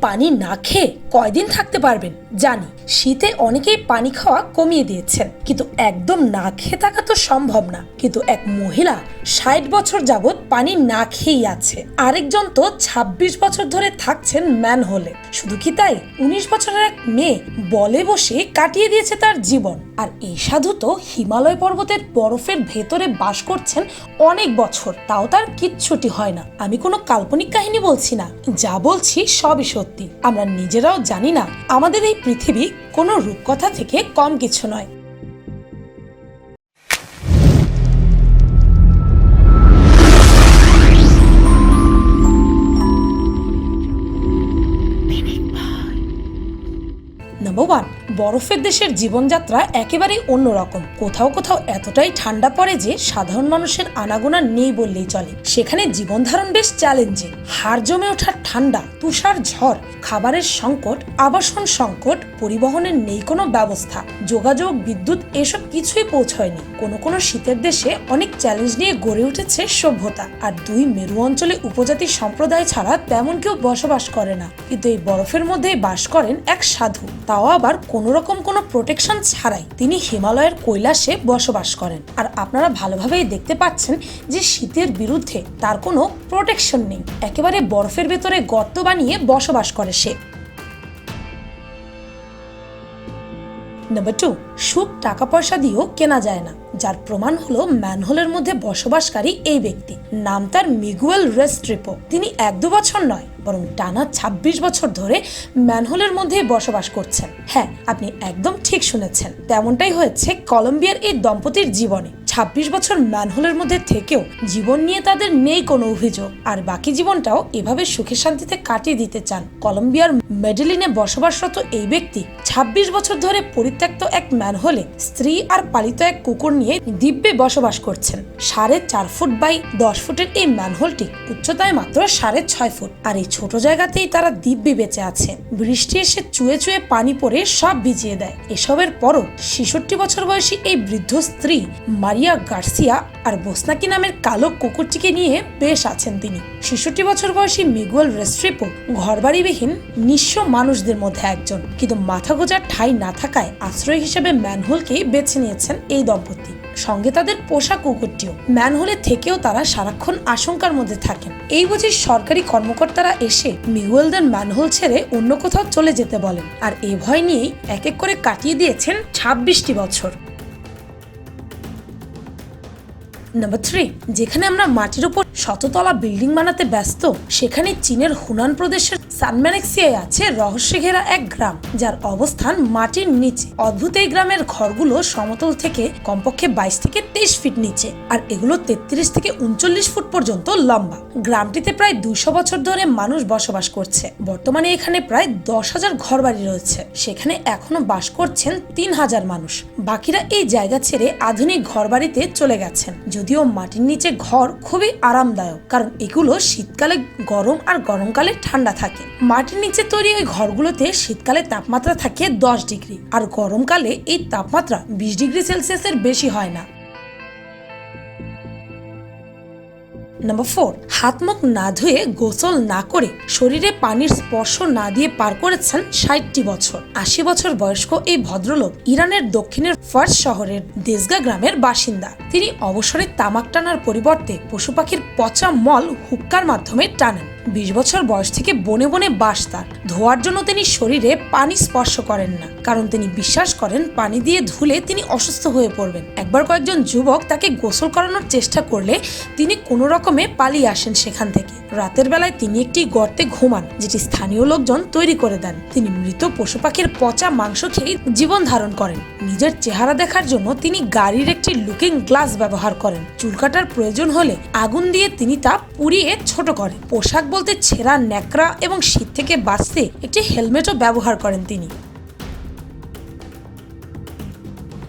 পানি না খেয়ে কয়দিন থাকতে পারবেন? জানি, শীতে অনেকেই পানি খাওয়া কমিয়ে দিয়েছেন। কিন্তু একদম না খেয়ে থাকা তো সম্ভব না। কিন্তু এক মহিলা ষাট বছর যাবৎ পানি না খেয়েই আছে। আরেকজন তো ২৬ বছর ধরে থাকছেন ম্যান হলে শুধু কি তাই? উনিশ বছরের এক মেয়ে বলে বসে কাটিয়ে দিয়েছে তার জীবন। আর এই সাধু তো হিমালয় পর্বতের বরফের ভেতরে বাস করছেন অনেক বছর। তাও তার কিচ্ছুটি হয় না। আমি কোনো কাল্পনিক কাহিনী বলছি না। যা বলছি সবই সত্যি। আমরা নিজেরাও জানি না আমাদের এই পৃথিবী কোনো রূপকথা থেকে কম কিছু নয়। নাম্বার ওয়ান বরফের দেশের জীবনযাত্রা একেবারেই অন্যরকম। কোথাও কোথাও এতটাই ঠান্ডা পড়ে যে সাধারণ মানুষের আনাগোনা নেই বললেই চলে। সেখানে জীবনধারণ বেশ চ্যালেঞ্জিং হার জমে ওঠার ঠান্ডা, তুষার ঝড়, খাবারের সংকট আবাসন সংকট, পরিবহনের নেই কোনো ব্যবস্থা, যোগাযোগ, বিদ্যুৎ এসব কিছুই পৌঁছয়নি। কোনো কোনো শীতের দেশে অনেক চ্যালেঞ্জ নিয়ে গড়ে উঠেছে সভ্যতা। আর দুই মেরু অঞ্চলে উপজাতি সম্প্রদায় ছাড়া তেমন কেউ বসবাস করে না। কিন্তু এই বরফের মধ্যেই বাস করেন এক সাধু। তাও আবার কোনো রকম কোনো প্রোটেকশন ছাড়াই তিনি হিমালয়ের কৈলাসে বসবাস করেন। আর আপনারা ভালোভাবেই দেখতে পাচ্ছেন যে শীতের বিরুদ্ধে তার কোনো প্রোটেকশন নেই। একেবারে বরফের ভেতরে গর্ত বানিয়ে বসবাস করে সে। নাম্বার টু সুখ টাকা পয়সা দিয়েও কেনা যায় না। যার প্রমাণ হলো ম্যানহোলের মধ্যে বসবাসকারী এই ব্যক্তি। নাম তার মিগুয়েল রেস্ট্রিপো। তিনি এক দু বছর নয়, বরং টানা ২৬ বছর ধরে ম্যানহোলের মধ্যে বসবাস করছেন। হ্যাঁ আপনি একদম ঠিক শুনেছেন। তেমনটাই হয়েছে কলম্বিয়ার এই দম্পতির জীবনে। ২৬ বছর ম্যানহোলের মধ্যে থেকেও জীবন নিয়ে তাদের নেই কোনো অভিযোগ। আর বাকি জীবনটাও এভাবে সুখে শান্তিতে কাটিয়ে দিতে চান কলম্বিয়ার মেডেলিনে বসবাসরত এই ব্যক্তি। ২৬ বছর ধরে পরিত্যক্ত এক ম্যানহোলে স্ত্রী আর পালিত এক কুকুর নিয়ে দিব্যে বসবাস করছেন। সাড়ে চার ফুট বাই দশ ফুটের এই ম্যানহোলটি উচ্চতায় মাত্র সাড়ে ছয় ফুট। আর এই ছোট জায়গাতেই তারা দিব্যে বেঁচে আছে। বৃষ্টি এসে চুয়ে চুয়ে পানি পড়ে সব ভিজিয়ে দেয়। এসবের পরও ছেষট্টি বছর বয়সী এই বৃদ্ধ স্ত্রী মারিয়া গার্সিয়া আর বোসনাকি নামের কালো কুকুরটিকে নিয়ে বেশ আছেন তিনি। ছেষট্টি বছর বয়সী মিগুয়েল রেস্ট্রিপো ঘরবাড়িবিহীন নিঃস্ব মানুষদের মধ্যে একজন। কিন্তু মাথা গোজার ঠাঁই না থাকায় আশ্রয় হিসেবে ম্যানহোলকেই বেছে নিয়েছেন এই দম্পতি। সঙ্গে তাদের পোষা কুকুরটিও। ম্যানহোলে থেকেও তারা সারাক্ষণ আশঙ্কার মধ্যে থাকেন। এই বুঝি সরকারি কর্মকর্তারা এসে মিগুয়েলদের ম্যানহোল ছেড়ে অন্য কোথাও চলে যেতে বলেন। আর এ ভয় নিয়েই এক এক করে কাটিয়ে দিয়েছেন ছাব্বিশটি বছর। নাম্বার থ্রি যেখানে আমরা মাটির উপর শততলা বিল্ডিং বানাতে ব্যস্ত, সেখানে চীনের হুনান প্রদেশের সানম্যানেক্সিয়ায় আছে রহস্যে ঘেরা এক গ্রাম, যার অবস্থান মাটির নিচে। অদ্ভুত এই গ্রামের ঘরগুলো সমতল থেকে কমপক্ষে বাইশ থেকে তেইশ ফিট নিচে, আর এগুলো তেত্রিশ থেকে উনচল্লিশ ফুট পর্যন্ত লম্বা। গ্রামটিতে প্রায় দুশো বছর ধরে মানুষ বসবাস করছে। বর্তমানে এখানে প্রায় দশ হাজার ঘর বাড়ি রয়েছে। সেখানে এখনও বাস করছেন তিন হাজার মানুষ। বাকিরা এই জায়গা ছেড়ে আধুনিক ঘর বাড়িতে চলে গেছেন। যদিও মাটির নিচে ঘর খুবই আরামদায়ক, কারণ এগুলো শীতকালে গরম আর গরমকালে ঠান্ডা থাকে। মাটির নিচে তৈরি ওই ঘরগুলোতে শীতকালে তাপমাত্রা থাকে দশ ডিগ্রি, আর গরমকালে এই তাপমাত্রা বিশ ডিগ্রি সেলসিয়াসের বেশি হয় না। নাম্বার ফোর হাত মুখ না ধুয়ে গোসল না করে শরীরে পানির স্পর্শ না দিয়ে পার করেছেন ষাটটি বছর। আশি বছর বয়স্ক এই ভদ্রলোক ইরানের দক্ষিণের ফার্স শহরের দেশগা গ্রামের বাসিন্দা। তিনি অবসরে তামাক টানার পরিবর্তে পশু পাখির পচা মল হুক্কার মাধ্যমে টানেন। বিশ বছর বয়স থেকে বনে বনে বাস তার। ধোয়ার জন্য তিনি শরীরে পানি স্পর্শ করেন না, কারণ তিনি বিশ্বাস করেন পানি দিয়ে ধুলে তিনি অসুস্থ হয়ে পড়বেন। একবার কয়েকজন যুবক তাকে গোসল করানোর চেষ্টা করলে তিনি কোনো রকমে পালিয়ে আসেন সেখান থেকে। রাতের বেলায় তিনি একটি গর্তে ঘুমান, যেটি স্থানীয় লোকজন তৈরি করে দেন। তিনি মৃত পশু পাখির পচা মাংস খেয়ে জীবন ধারণ করেন। নিজের চেহারা দেখার জন্য তিনি গাড়ির একটি লুকিং গ্লাস ব্যবহার করেন। চুল কাটার প্রয়োজন হলে আগুন দিয়ে তিনি তা পুড়িয়ে ছোট করেন। পোশাক বলতে ছেঁড়া ন্যাকড়া এবং শীত থেকে বাঁচতে একটি হেলমেটও ব্যবহার করেন তিনি।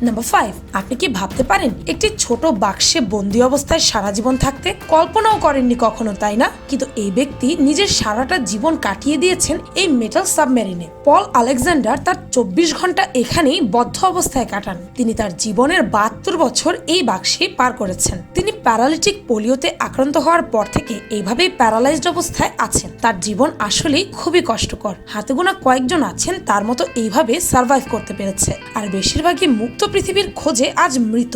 নাম্বার ফাইভ আপনি কি ভাবতে পারেন একটি ছোট বাক্সে বন্দি অবস্থায় সারা জীবন থাকতে? কল্পনাও করেননি কখনো, তাই না? কিন্তু এই ব্যক্তি নিজের সারাটা জীবন কাটিয়ে দিয়েছেন এই মেটাল সাবমেরিনে পল আলেকজান্ডার তার চব্বিশ ঘণ্টা এখানেই বদ্ধ অবস্থায় কাটান। তিনি তার জীবনের বাহাত্তর বছর এই বাক্সে পার করেছেন। তিনি প্যারালিটিক পোলিওতে আক্রান্ত হওয়ার পর থেকে এইভাবেই প্যারালাইজড অবস্থায় আছেন। তার জীবন আসলেই খুবই কষ্টকর। হাতে গোনা কয়েকজন আছেন, তার মতো এইভাবে সার্ভাইভ করতে পেরেছে। আর বেশিরভাগই মুক্ত পৃথিবীর খোঁজে আজ মৃত।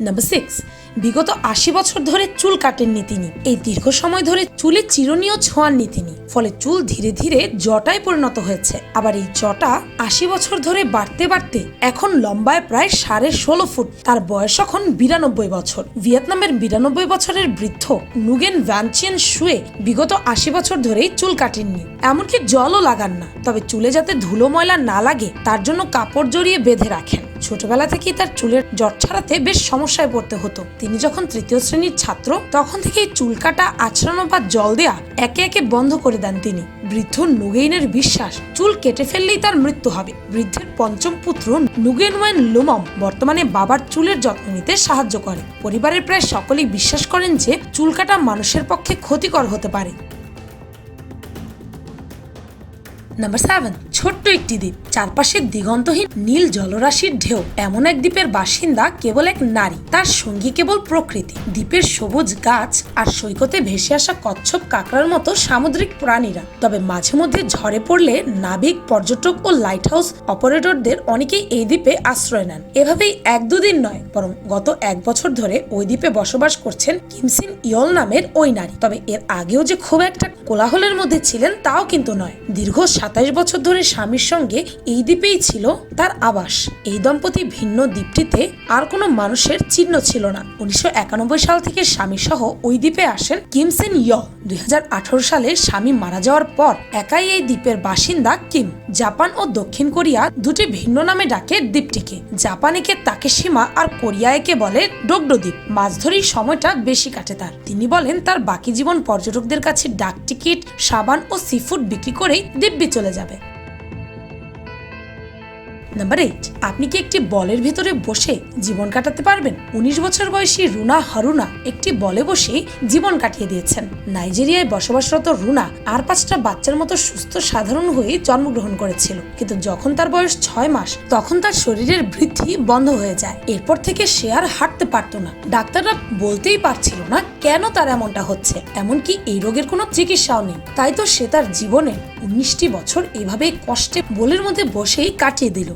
নাম্বার সিক্স বিগত আশি বছর ধরে চুল কাটেননি তিনি। এই দীর্ঘ সময় ধরে চুলে চিরনীয় ছোঁয়াননি তিনি। ফলে চুল ধীরে ধীরে জটায় পরিণত হয়েছে। আবার এই জটা আশি বছর ধরে বাড়তে বাড়তে এখন লম্বায় প্রায় সাড়ে ষোলো ফুট। তার বয়স এখন বিরানব্বই বছর। ভিয়েতনামের বিরানব্বই বছরের বৃদ্ধ নুগেন ভ্যানচিয়ান শুয়ে বিগত আশি বছর ধরেই চুল কাটেননি। এমনকি জলও লাগান না। তবে চুলে যাতে ধুলো ময়লা না লাগে, তার জন্য কাপড় জড়িয়ে বেঁধে রাখেন। ছোটবেলা থেকেই তার চুলের জট ছাড়াতে বেশ সমস্যায় পড়তে হতো। তিনি যখন তৃতীয় শ্রেণির ছাত্র, তখন থেকেই চুল কাটা, আছড়ানো বা জল দেয়া একে একে বন্ধ করে দেন তিনি। বৃদ্ধ নুগেইনের বিশ্বাস, চুল কেটে ফেললেই তার মৃত্যু হবে। বৃদ্ধের পঞ্চম পুত্র নুগেনওয়েন লুমম বর্তমানে বাবার চুলের যত্ন নিতে সাহায্য করে। পরিবারের প্রায় সকলেই বিশ্বাস করেন যে চুল কাটা মানুষের পক্ষে ক্ষতিকর হতে পারে। নাম্বার সেভেন ছোট্ট একটি দ্বীপ। চারপাশে দিগন্তহীন নীল জলরাশির ঢেউ, এমন এক দ্বীপের বাসিন্দা কেবল এক নারী। তার সঙ্গী কেবল প্রকৃতি। দ্বীপের সবুজ গাছ আর সৈকতে ভেসে আসা কচ্ছপ কাঁকড়ার মতো সামুদ্রিক প্রাণীরা। তবে মাঝে মধ্যে ঝড়ে পড়লে নাবিক, পর্যটক ও লাইট হাউস অপারেটরদের অনেকেই এই দ্বীপে আশ্রয় নেন। এভাবেই এক দুদিন নয়, বরং গত এক বছর ধরে ওই দ্বীপে বসবাস করছেন কিমসিন ইয়ল নামের ওই নারী। তবে এর আগেও যে খুব একটা কোলাহলের মধ্যে ছিলেন, তাও কিন্তু নয়। দীর্ঘ সাতাইশ বছর ধরে স্বামীর সঙ্গে এই দ্বীপেই ছিল তার আবাস। এই দম্পতি ভিন্ন দ্বীপটিতে আর কোনো মানুষের চিহ্ন ছিল না। উনিশশো একানব্বই সাল থেকে স্বামী সহ ওই দ্বীপে আসেন কিমসেন ইয়। দুই সালে স্বামী মারা যাওয়ার পর একাই এই দ্বীপের বাসিন্দা কিম। জাপান ও দক্ষিণ কোরিয়া দুটি ভিন্ন নামে ডাকে দ্বীপটিকে। জাপানিকে সীমা আর কোরিয়াকে বলে ডোগডো দ্বীপ মাছ ধরেই সময়টা বেশি কাটে তার। তিনি বলেন, তার বাকি জীবন পর্যটকদের কাছে ডাক টিকিট, সাবান ও সিফুড বিক্রি করেই দিব্যি চলে যাবে। নাম্বার এইট আপনি কি একটি বলের ভেতরে বসে জীবন কাটাতে পারবেন? উনিশ বছর বয়সী রুনা হারুনা একটি বলে বসে জীবন কাটিয়ে দিয়েছেন। নাইজেরিয়ায় বসবাসরত রুনা আর পাঁচটা বাচ্চার মতো সুস্থ, সাধারণ হয়ে জন্মগ্রহণ করেছিল। কিন্তু যখন তার বয়স ছয় মাস, তখন তার শরীরের বৃদ্ধি বন্ধ হয়ে যায়। এরপর থেকে সে আর হাঁটতে পারতো না। ডাক্তাররা বলতেই পারছিল না কেন তার এমনটা হচ্ছে। এমনকি এই রোগের কোনো চিকিৎসাও নেই। তাই তো সে তার জীবনে উনিশটি বছর এভাবেই কষ্টে বোলের মধ্যে বসেই কাটিয়ে দিল।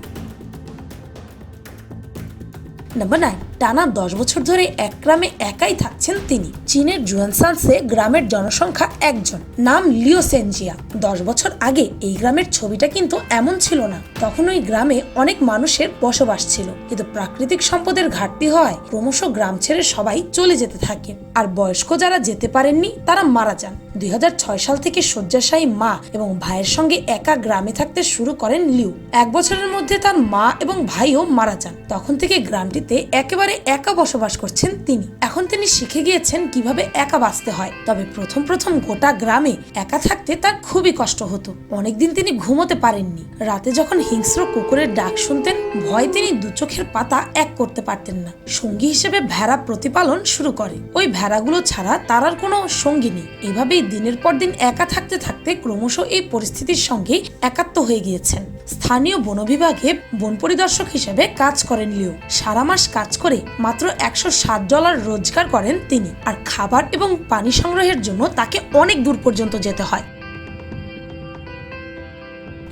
নাম্বার নাইন টানা দশ বছর ধরে এক গ্রামে একাই থাকছেন তিনি। চীনের জুয়ানসান্সে গ্রামের জনসংখ্যা একজন। নাম লিও সেনজিয়া। দশ বছর আগে এই গ্রামের ছবিটা কিন্তু এমন ছিল না। তখন ওই গ্রামে অনেক মানুষের বসবাস ছিল। কিন্তু প্রাকৃতিক সম্পদের ঘাটতি হওয়ায় ক্রমশ গ্রাম ছেড়ে সবাই চলে যেতে থাকে। আর বয়স্ক যারা যেতে পারেননি, তারা মারা যান। দুই হাজার ছয় সাল থেকে শয্যাশায়ী মা এবং ভাইয়ের সঙ্গে একা গ্রামে থাকতে শুরু করেন লিউ এক বছরের মধ্যে তার মা এবং ভাইও মারা যান। তখন থেকে গ্রামটিতে একেবারে একা বসবাস করছেন তিনি। এখন তিনি শিখে গিয়েছেন কীভাবে একা বাঁচতে হয়। তবে প্রথম প্রথম গোটা গ্রামে একা থাকতে তার খুবই কষ্ট হতো। অনেকদিন তিনি ঘুমোতে পারেননি। রাতে যখন হিংস্র কুকুরের ডাক শুনতেন, ভয় তিনি দু চোখের পাতা এক করতে পারতেন না। সঙ্গী হিসেবে ভেড়া প্রতিপালন শুরু করে। ওই ভেড়াগুলো ছাড়া তার আর কোনো সঙ্গী নেই। এভাবেই দিনের পর দিন একা থাকতে থাকতে ক্রমশ এই পরিস্থিতির সঙ্গে একাত্ম হয়ে গিয়েছেন। স্থানীয় বন বিভাগে বন পরিদর্শক হিসেবে কাজ করেন লিও। সারা মাস কাজ করে মাত্র একশো ষাট ডলার রোজগার করেন তিনি। আর খাবার এবং পানি সংগ্রহের জন্য তাকে অনেক দূর পর্যন্ত যেতে হয়।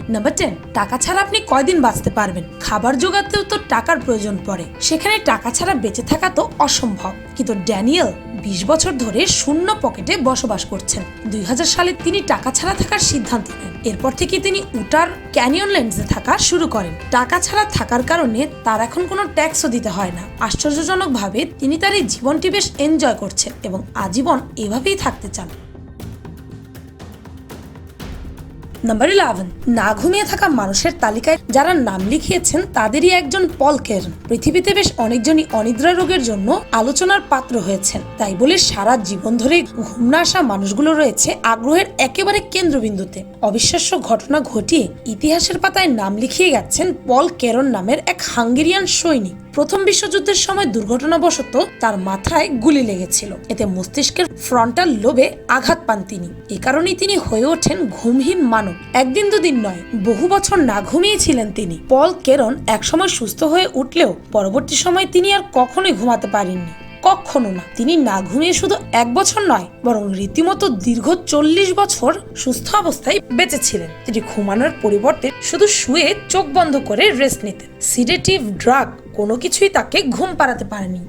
নাম্বার টেন টাকা ছাড়া আপনি কয়দিন বাঁচতে পারবেন? খাবার জোগাতেও তো টাকার প্রয়োজন পড়ে। সেখানে টাকা ছাড়া বেঁচে থাকা তো অসম্ভব। কিন্তু ড্যানিয়েল বিশ বছর ধরে শূন্য পকেটে বসবাস করছেন। দুই হাজার সালে তিনি টাকা ছাড়া থাকার সিদ্ধান্ত নেন। এরপর থেকে তিনি উটার ক্যানিয়ন ল্যান্ডসে থাকা শুরু করেন। টাকা ছাড়া থাকার কারণে তার এখন কোনো ট্যাক্সও দিতে হয় না। আশ্চর্যজনকভাবে তিনি তার এই জীবনটি বেশ এনজয় করছেন এবং আজীবন এভাবেই থাকতে চান। নাম্বার ইলেভেন না ঘুমিয়ে থাকা মানুষের তালিকায় যারা নাম লিখিয়েছেন, তাদেরই একজন পল কেরন পৃথিবীতে বেশ অনেকজনই অনিদ্রা রোগের জন্য আলোচনার পাত্র হয়েছেন। তাই বলে সারা জীবন ধরে ঘুম না আসা মানুষগুলো রয়েছে আগ্রহের একেবারে কেন্দ্রবিন্দুতে। অবিশ্বাস্য ঘটনা ঘটিয়ে ইতিহাসের পাতায় নাম লিখিয়ে গেছেন পল কেরন নামের এক হাঙ্গেরিয়ান সৈনিক। প্রথম বিশ্বযুদ্ধের সময় দুর্ঘটনাবশত তার মাথায় গুলি লেগেছিল। এতে মস্তিষ্কের ফ্রন্টাল লোবে আঘাত পান তিনি। এ কারণেই তিনি হয়ে ওঠেন ঘুমহীন মানব। একদিন দুদিন নয়, বহু বছর না ঘুমিয়েছিলেন তিনি। পল কেরন একসময় সুস্থ হয়ে উঠলেও পরবর্তী সময় তিনি আর কখনোই ঘুমাতে পারেননি। কখনো না। তিনি না ঘুমিয়ে শুধু এক বছর নয়, বরং রীতিমতো দীর্ঘ চল্লিশ বছর সুস্থ অবস্থায় বেঁচে ছিলেন তিনি ঘুমানোর পরিবর্তে শুধু শুয়ে চোখ বন্ধ করে রেস্ট নিতেন। সিডেটিভ ড্রাগ কোনো কিছুই তাকে ঘুম পাড়াতে পারেনি।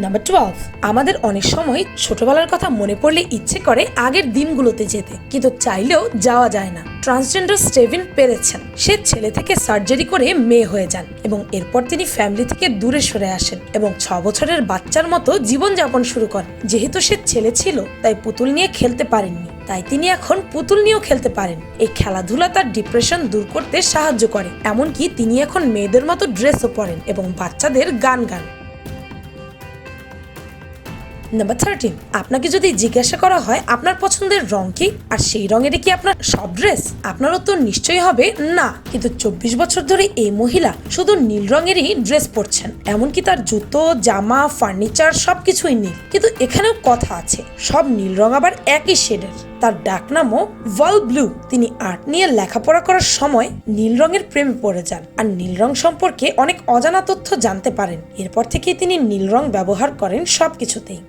নাম্বার টুয়েলভ আমাদের অনেক সময় ছোটবেলার কথা মনে পড়লে ইচ্ছে করে আগের দিনগুলোতে যেতে, কিন্তু চাইলেও যাওয়া যায় না। ট্রান্সজেন্ডার স্টেভিন পেরেছেন। সে ছেলে থেকে সার্জারি করে মেয়ে হয়ে যান এবং এরপর তিনি ফ্যামিলি থেকে দূরে সরে আসেন এবং ছ বছরের বাচ্চার মতো জীবনযাপন শুরু করেন। যেহেতু সে ছেলে ছিল, তাই পুতুল নিয়ে খেলতে পারেননি। তাই তিনি এখন পুতুল নিয়েও খেলতে পারেন। এই খেলাধুলা তার ডিপ্রেশন দূর করতে সাহায্য করে। এমনকি তিনি এখন মেয়েদের মতো ড্রেসও পরেন এবং বাচ্চাদের গান গান। নাম্বার থার্টিন আপনাকে যদি জিজ্ঞাসা করা হয়, আপনার পছন্দের রং কি? আর সেই রঙেরই কি আপনার সব ড্রেস আপনার উত্তর নিশ্চয়ই হবে, না। কিন্তু চব্বিশ বছর ধরে এই মহিলা শুধু নীল রঙেরই ড্রেস পরছেন। এমনকি তার জুতো, জামা ফার্নিচার সবকিছুই নীল। কিন্তু এখানেও কথা আছে। সব নীল রং আবার একই শেডের তার ডাক নামও ওয়াল ব্লু তিনি আর্ট নিয়ে লেখাপড়া করার সময় নীল রঙের প্রেমে পড়ে যান। আর নীল রং সম্পর্কে অনেক অজানা তথ্য জানতে পারেন। এরপর থেকেই তিনি নীল রং ব্যবহার করেন সবকিছুতেই।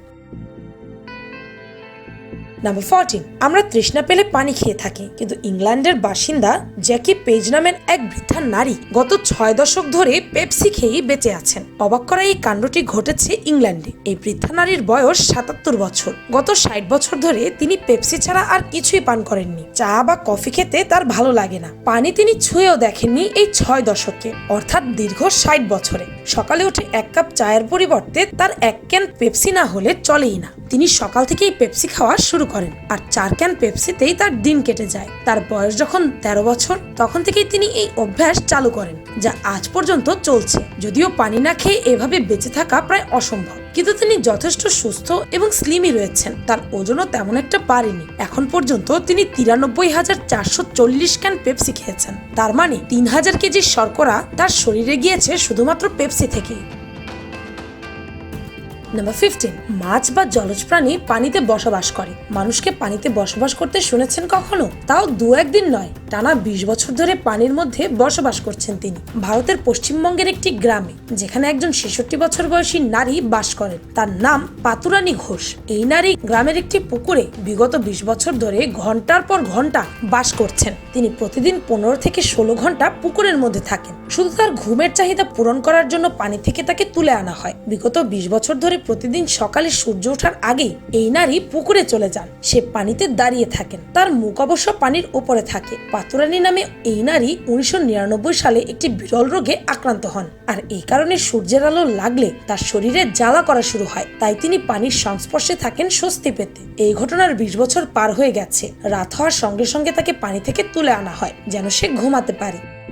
নাম্বার ফোরটিন আমরা তৃষ্ণা পেলে পানি খেয়ে থাকি, কিন্তু ইংল্যান্ডের বাসিন্দা জ্যাকি পেজ নামের এক বৃদ্ধা নারী গত ছয় দশক ধরে পেপসি খেয়েই বেঁচে আছেন। অবাক করা এই কাণ্ডটি ঘটেছে ইংল্যান্ডে। এই বৃদ্ধা নারীর বয়স সাতাত্তর বছর। গত ষাট বছর ধরে তিনি পেপসি ছাড়া আর কিছুই পান করেননি। চা বা কফি খেতে তার ভালো লাগে না। পানি তিনি ছুঁয়েও দেখেননি এই ছয় দশকে, অর্থাৎ দীর্ঘ ষাট বছরে। সকালে উঠে এক কাপ চায়ের পরিবর্তে তার এক ক্যান পেপসি না হলে চলেই না। তিনি সকাল থেকেই পেপসি খাওয়া শুরু করেন। আর চার ক্যান পেপসিতেই তার দিন কেটে যায়। তার বয়স যখন তেরো বছর, তখন থেকেই তিনি এই অভ্যাস চালু করেন, যা আজ পর্যন্ত চলছে। যদিও পানি না খেয়ে এভাবে বেঁচে থাকা প্রায় অসম্ভব। কিন্তু তিনি যথেষ্ট সুস্থ এবং স্লিমই রয়েছেন। তার ওজনও তেমন একটা পারেনি। এখন পর্যন্ত তিনি তিরানব্বই হাজার চারশো চল্লিশ ক্যান পেপসি খেয়েছেন। তার মানে তিন হাজার কেজি শর্করা তার শরীরে গিয়েছে শুধুমাত্র পেপসি থেকেই। নাম্বার ফিফটিন মাছ বা জলজ প্রাণী পানিতে বসবাস করে। মানুষকে পানিতে বসবাস করতে শুনেছেন কখনো? তাও দু একদিন নয়, টানা বিশ বছর ধরে পানির মধ্যে বসবাস করছেন তিনি। ভারতের পশ্চিমবঙ্গের একটি গ্রামে, যেখানে একজন ছেষট্টি বছর বয়সী নারী বাস করেন। তার নাম পাতুরানী ঘোষ। এই নারী গ্রামের একটি পুকুরে বিগত বিশ বছর ধরে ঘণ্টার পর ঘণ্টা বাস করছেন। তিনি প্রতিদিন পনেরো থেকে ষোলো ঘণ্টা পুকুরের মধ্যে থাকেন। শুধু তার ঘুমের চাহিদা পূরণ করার জন্য পানি থেকে তাকে তুলে আনা হয়। বিগত বিশ বছর ধরে প্রতিদিন সকালে সূর্য ওঠার আগেই এই নারী পুকুরে চলে যান। সে পানিতে দাঁড়িয়ে থাকেন। তার মুখ অবশ্য পানির উপরে থাকে। পাতুরানী নামে এই নারী উনিশশো নিরানব্বই সালে একটি বিরল রোগে আক্রান্ত হন। আর এই কারণে সূর্যের আলো লাগলে তার শরীরে জ্বালা করা শুরু হয়। তাই তিনি পানির সংস্পর্শে থাকেন স্বস্তি পেতে। এই ঘটনার বিশ বছর পার হয়ে গেছে। রাত হওয়ার সঙ্গে সঙ্গে তাকে পানি থেকে তুলে আনা হয়, যেন সে ঘুমাতে পারে।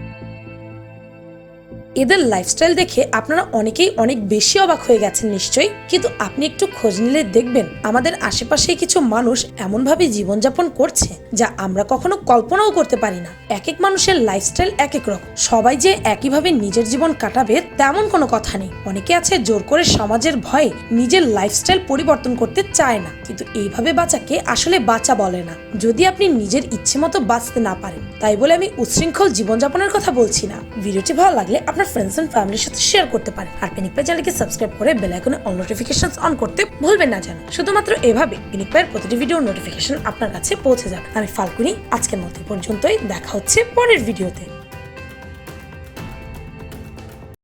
এদের লাইফস্টাইল দেখে আপনারা অনেকেই অনেক বেশি অবাক হয়ে গেছেন নিশ্চয়ই। কিন্তু আপনি একটু খোঁজ নিলে দেখবেন আমাদের আশেপাশে কিছু মানুষ এমনভাবে জীবনযাপন করছে যা আমরা কখনো কল্পনাও করতে পারি না। এক এক মানুষের লাইফস্টাইল এক এক রকম। সবাই যে একইভাবে নিজের জীবন কাটাবে তেমন কোনো কথা নেই। অনেকে আছে জোর করে সমাজের ভয়ে নিজের লাইফস্টাইল পরিবর্তন করতে চায় না। কিন্তু এইভাবে বাঁচাকে আসলে বাঁচা বলে না। যদি আপনি নিজের ইচ্ছে মতো বাঁচতে না পারেন, তাই বলে আমি উচ্ছৃঙ্খল জীবনযাপনের কথা বলছি না। ভিডিওটি ভালো লাগলে আপনার ফ্রেন্ডস এন্ড ফ্যামিলির সাথে শেয়ার করতে পারেন। আর পিনিক পাই চ্যানেলকে সাবস্ক্রাইব করে বেল আইকনে অল নোটিফিকেশন অন করতে ভুলবেন না যেন। শুধুমাত্র এভাবে পিনিক পাইয়ের প্রতিটি ভিডিও নোটিফিকেশন আপনার কাছে পৌঁছে যাবে। আমি ফালকুনি আজকের মতো পর্যন্তই। দেখা হচ্ছে পরের ভিডিওতে